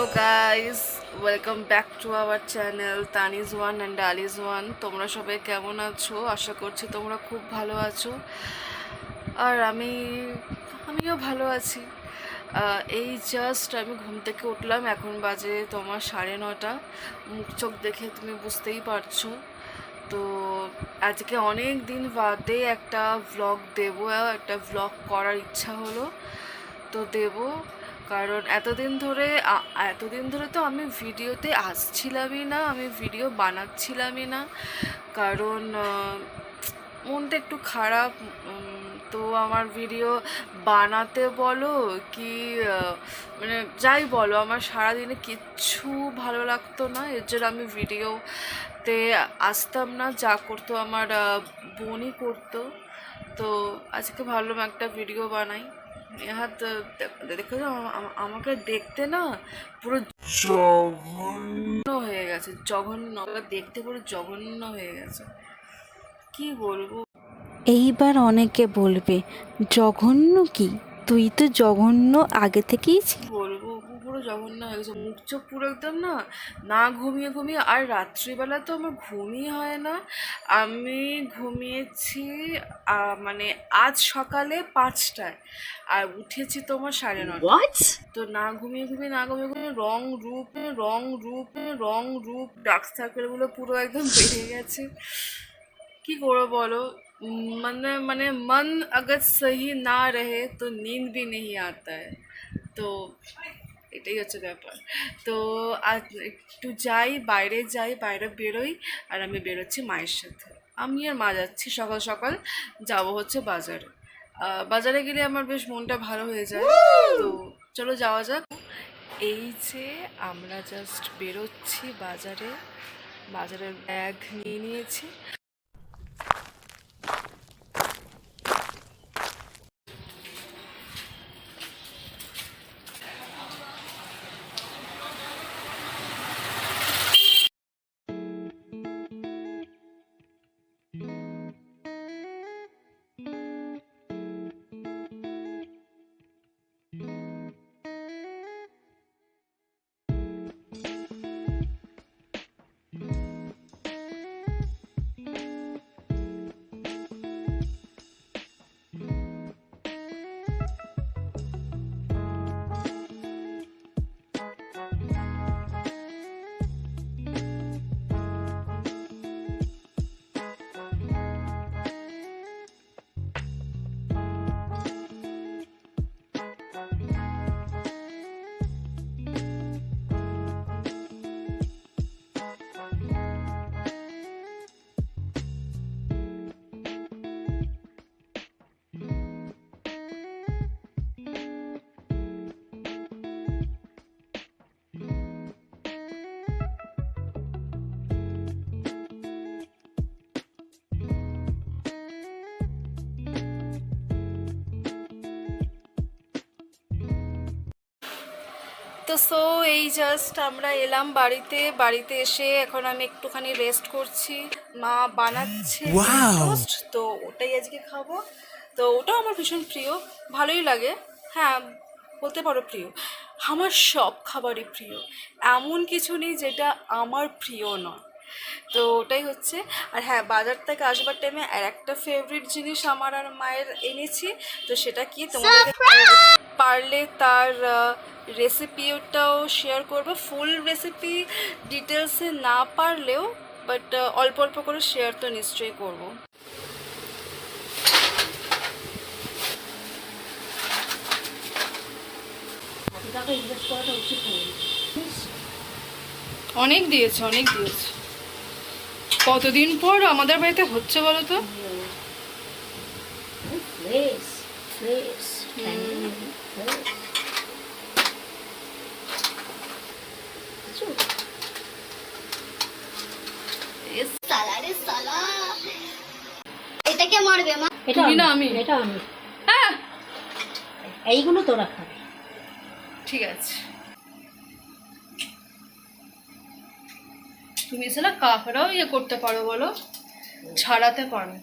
Hello guys welcome back to our channel Tanij one and Aliz one তোমরা সবাই কেমন আছো? আশা করছি তোমরা খুব ভালো আছো। আর আমি, আমিও ভালো আছি। এই জাস্ট আমি ঘুম থেকে উঠলাম। এখন বাজে তোমার সাড়ে নটা। মুখ চোখ দেখে তুমি বুঝতেই পারছ। তো আজকে অনেক দিন বাদে একটা ভ্লগ দেবো। একটা ভ্লগ করার ইচ্ছা হলো। তো দেব। কারণ এতদিন ধরে এতদিন ধরে তো আমি ভিডিওতে আসছিলামই না, আমি ভিডিও বানাচ্ছিলামই না। কারণ মনটা একটু খারাপ তো আমার ভিডিও বানাতে বলো কি মানে যাই বলো, আমার সারাদিনে কিচ্ছু ভালো লাগতো না। এর জন্য আমি ভিডিওতে আসতাম না, যা করতো আমার বোনই করতো। তো আজকে ভাবলাম একটা ভিডিও বানাই। হাত দেখো আমাকে দেখতে না পুরো জঘন্য। হয়ে গেছে জঘন্য। আমাকে দেখতে পুরো জঘন্য হয়ে গেছে। কি বলব? এইবার অনেকে বলবে জঘন্য কি? তুই তো জঘন্য আগে থেকেই বলব? জঘন্য হয়ে গেছে মুখ চোখ পুরো একদম না না ঘুমিয়ে ঘুমিয়ে আর রাত্রিবেলা তো আমার ঘুমই হয় না আমি ঘুমিয়েছি আহ, মানে আজ সকালে পাঁচটায় আর উঠেছি তোমার সাড়ে নটা তো না ঘুমিয়ে ঘুমিয়ে না ঘুমিয়ে ঘুমিয়ে রং রূপে রং রূপে রং রূপ ডার্ক সার্কেলগুলো পুরো একদম বেড়ে গেছে কি করবো বলো উম, মানে মানে মন अगर सही না रहे তো नींद भी नहीं आता है তো এটাই হচ্ছে ব্যাপার। তো আজ একটু যাই, বাইরে যাই, বাইরে বেরোই আর আমি বেরোচ্ছি মায়ের সাথে। আমি আর মা যাচ্ছি সকাল সকাল, যাব হচ্ছে বাজারে। বাজারে গেলে আমার বেশ মনটা ভালো হয়ে যায়। তো চলো যাওয়া যাক। এই যে আমরা জাস্ট বেরোচ্ছি বাজারে। বাজারের ব্যাগ নিয়ে নিয়েছি। তো সো এই জাস্ট আমরা এলাম বাড়িতে। বাড়িতে এসে এখন আমি একটুখানি রেস্ট করছি। মা বানাচ্ছে তো ওটাই আজকে খাব। তো ওটাও আমার ভীষণ প্রিয়। ভালোই লাগে। হ্যাঁ বলতে পারো প্রিয়। আমার সব খাবারই প্রিয়। এমন কিছু নেই যেটা আমার প্রিয় নয়। তো ওটাই হচ্ছে। আর হ্যাঁ বাজার থেকে আসবার টাইমে আর একটা ফেভারিট জিনিস আমার আর মায়ের এনেছি। তো সেটা কি? তোমাদের পারলে তার রেসিপিটাও শেয়ার করব। ফুল রেসিপি ডিটেলসে না পারলেও বাট অল্প অল্প করে শেয়ার তো নিশ্চয়ই করব। অনেক দিয়েছে অনেক দিয়েছে। কতদিন পর আমাদের বাড়িতে হচ্ছে বলো তো? সালা রে সালা এটা কে মারবে মা। এটা তুমি না আমি। এটা আমি। হ্যাঁ। এইগুলো তোরা খাবে। ঠিক আছে। তুমি না কাকড়াও ইয়ে করতে পারো বলো? ছাড়াতে পারো।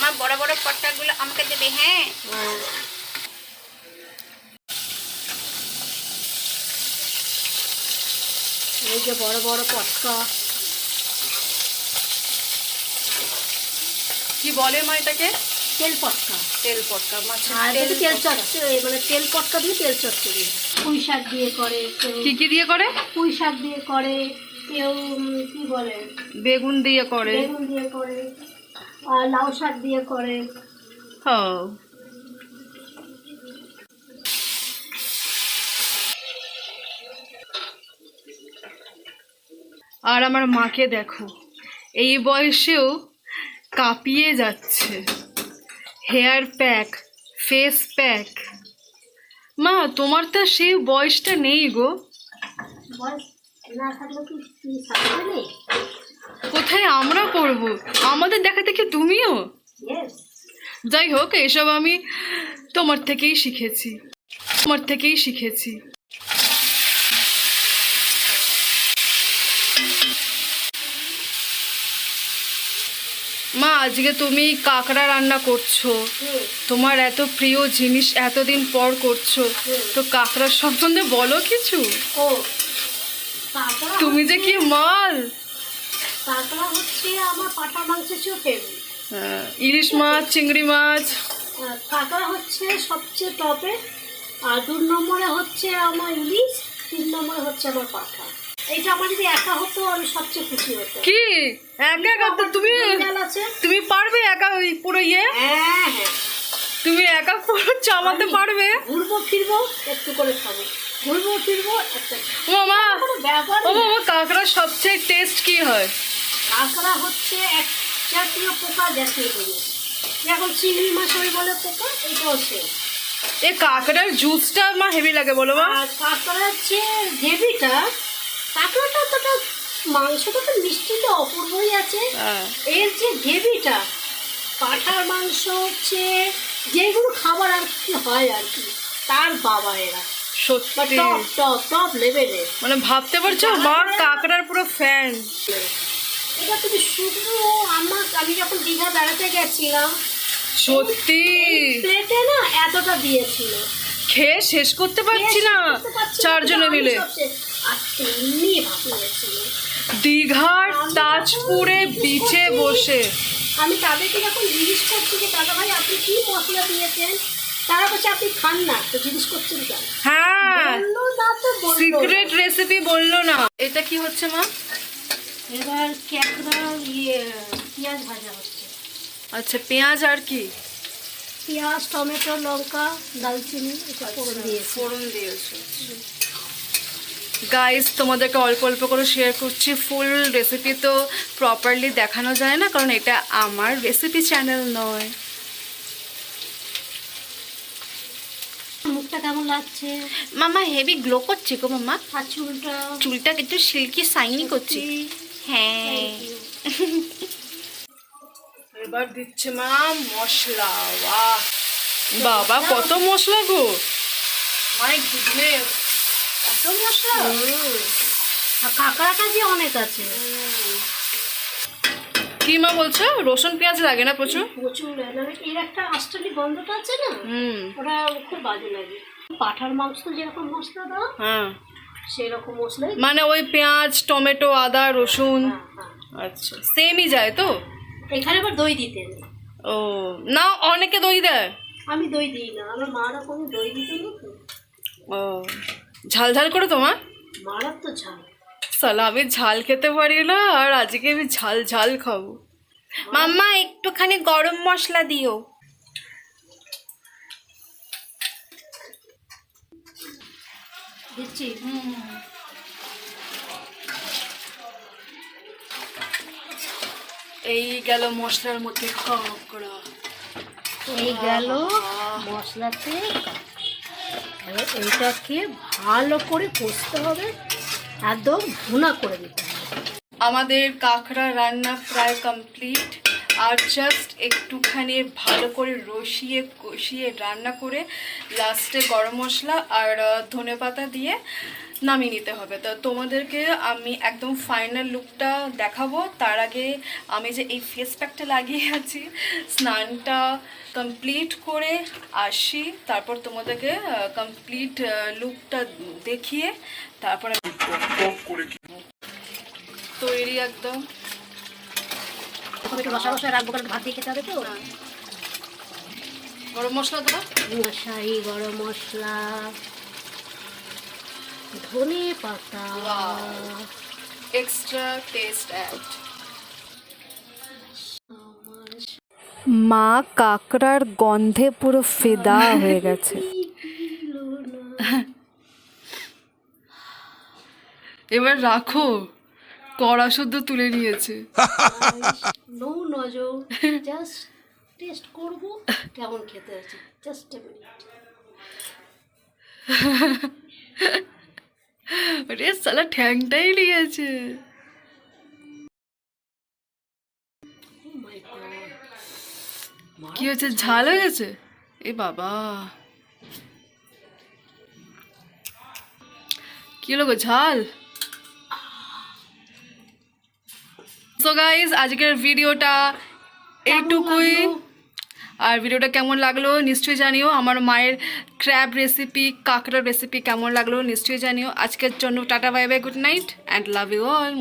আমার বড় বড় পট্টাগুলো আমাকে দেবে হ্যাঁ? এই যে বড় বড় পটকা। কি বলে মা এটাকে? তেল পটকা। তেল পটকা মাছের তেল তেল। চচ্চড়ি মানে তেল পটকা দিয়ে তেল চচ্চড়ি। পুঁই শাক দিয়ে করে কি কি দিয়ে করে? পুঁই শাক দিয়ে করে কেউ কি বলে? বেগুন দিয়ে করে। বেগুন দিয়ে করে। লাউ শাক দিয়ে করে। আর আমার মাকে দেখো এই বয়সেও কাঁপিয়ে যাচ্ছে। Hair pack face pack. মা তোমার তো সেই বয়সটা নেই গো। বয়স না থাকলে কি কি নেই কোথায় আমরা করব আমাদের দেখা দেখে তুমিও? যাই হোক এসব আমি তোমার থেকেই শিখেছি। তোমার থেকেই শিখেছি। মা আজকে তুমি কাঁকড়া রান্না করছ। তোমার এত প্রিয় জিনিস এতদিন পর করছ। তো কাঁকড়ার সম্বন্ধে বলো কিছু। তুমি যে কি মাল? কাঁকড়া হচ্ছে আমার পাটা মাংসের চেয়েও ফেভারিট হ্যাঁ, ইলিশ মাছ চিংড়ি মাছ। কাঁকড়া হচ্ছে সবচেয়ে টপে আর দু নম্বরে হচ্ছে আমার ইলিশ তিন নম্বরে হচ্ছে আমার পাঠা এইটা আমার যদি একা হতো আমি সবচেয়ে খুশি হতো কি? একা একা? তো তুমি তুমি পারবে একা ওই পুরো ইয়ে? হ্যাঁ হ্যাঁ। তুমি একা পুরো চামাতে পারবে? ঘুরবো ফিরবো একটু করে খাব। ঘুরবো ফিরবো একটা ও কাঁকড়ার সবচেয়ে টেস্ট কি হয়? কাঁকড়া হচ্ছে এক জাতীয় পোকা জাতীয় জিনিস যেমন চিংড়ি মাছ ওই বলে পোকা এটাও সে এই কাঁকড়ার জুসটা মা হেভি লাগে বলো মা। আর কাঁকড়ার যে গ্রেভিটা কাঁকড়াটা অতটা মাংসটা তো মিষ্টিটা অপূর্বই আছে। হ্যাঁ। এর যে গ্রেভিটা পাঠার মাংস হচ্ছে যেগুলো খাবার আর কি হয় আর কি তার বাবা এরা। সত্যি। টপ টপ টপ লেভেলের মানে ভাবতে পারছ মা কাঁকড়ার পুরো ফ্যান এটা তুমি শুধু আমার আমি যখন দীঘা বেড়াতে গেছিলাম সত্যি? প্লেটে না এতটা দিয়েছিল। খেয়ে শেষ করতে পারছি না চারজনে মিলে। দীঘার তাজপুরে বিচে বসে। আমি তাদেরকে যখন জিজ্ঞেস করছি যে দাদা ভাই আপনি কি মশলা দিয়েছেন? তারা বলছে আপনি খান না। তো জিজ্ঞেস করছেন কেন? হ্যাঁ। সিক্রেট রেসিপি বলল না। এটা কি হচ্ছে মা? এবার ক্যাকড়া ইয়ে পেঁয়াজ ভাজা হচ্ছে। আচ্ছা পেঁয়াজ আর কি? পেঁয়াজ টমেটো লঙ্কা দালচিনি এটা ফোড়ন দিয়েছি। গাইস তোমাদেরকে অল্প অল্প করে শেয়ার করছি। ফুল রেসিপি তো প্রপারলি দেখানো যায় না কারণ এটা আমার রেসিপি চ্যানেল নয়। মুখটা কেমন লাগছে? মামা হেভি গ্লো করছে গো মামা। চুলটা? চুলটা কিন্তু সিল্কি সাইনি করছে। হ্যাঁ। এবার দিচ্ছে মা মশলা বাহ। বাবা কত মশলা গো। মাই গুডনেস এত মশলা? কাঁকড়াটা যে অনেক আছে। কি মা বলছো? রসুন পেঁয়াজ লাগে না প্রচুর? প্রচুর মানে এর একটা আষ্টলি গন্ধটা আছে না? হুম। ওটা খুব বাজে লাগে। পাঠার মাংস যেরকম মশলা দাও হ্যাঁ। সেরকম মশলাই মানে ওই পেঁয়াজ টমেটো আদা রসুন। হ্যাঁ, হ্যাঁ। আচ্ছা। সেমই যায় তো? এখানে আবার দই দিতে ও না অনেকে দই দেয়। আমি দই দিই না। আমার মারা কোনো দই দিত না তো। ও ঝাল ঝাল করে তোমার? মারার তো ঝাল। সালা আমি ঝাল খেতে পারি না আর আজকে আমি ঝাল ঝাল খাব। মাম্মা একটুখানি গরম মশলা দিও। দিচ্ছি এই গেল মশলার মধ্যে কাঁকড়া এই গেল মশলাতে এবার এইটাকে ভালো করে কষতে হবে একদম ভুনা করে দিতে হবে। আমাদের কাঁকড়া রান্না প্রায় কমপ্লিট আর জাস্ট একটুখানি ভালো করে রসিয়ে কষিয়ে রান্না করে লাস্টে গরম মশলা আর ধনে পাতা দিয়ে নামিয়ে নিতে হবে। তো তোমাদেরকে আমি একদম ফাইনাল লুকটা দেখাবো। তার আগে আমি যে এই ফেস প্যাকটা লাগিয়ে আছি স্নানটা কমপ্লিট করে আসি। তারপর তোমাদেরকে কমপ্লিট লুকটা দেখিয়ে তারপরে তৈরি একদম। একটু রসা রসা রাখব কারণ ভাত দিয়ে খেতে হবে তো। গরম মশলা দেবো? শাহি গরম মশলা ধনে পাতা। এক্সট্রা টেস্ট অ্যাড মা কাকড়ার গন্ধে পুরো ফেদা হয়ে গেছে। এবার রাখো। কড়া শুদ্ধ তুলে নিয়েছে। নো নজর জাস্ট টেস্ট করব কেমন খেতে আছে জাস্ট মিনিট আরে সালা ঠ্যাংটাই নিয়েছে। কি হয়েছে? ঝাল হয়ে গেছে? এ বাবা। কি গো ঝাল? সো গাইজ আজকের ভিডিওটা এইটুকুই। আর ভিডিওটা কেমন লাগল নিশ্চয়ই জানিও। আমার মায়ের ক্র্যাব রেসিপি কাঁকড়ার রেসিপি কেমন লাগল নিশ্চয়ই জানিও। আজকের জন্য tata bye bye good night and love you all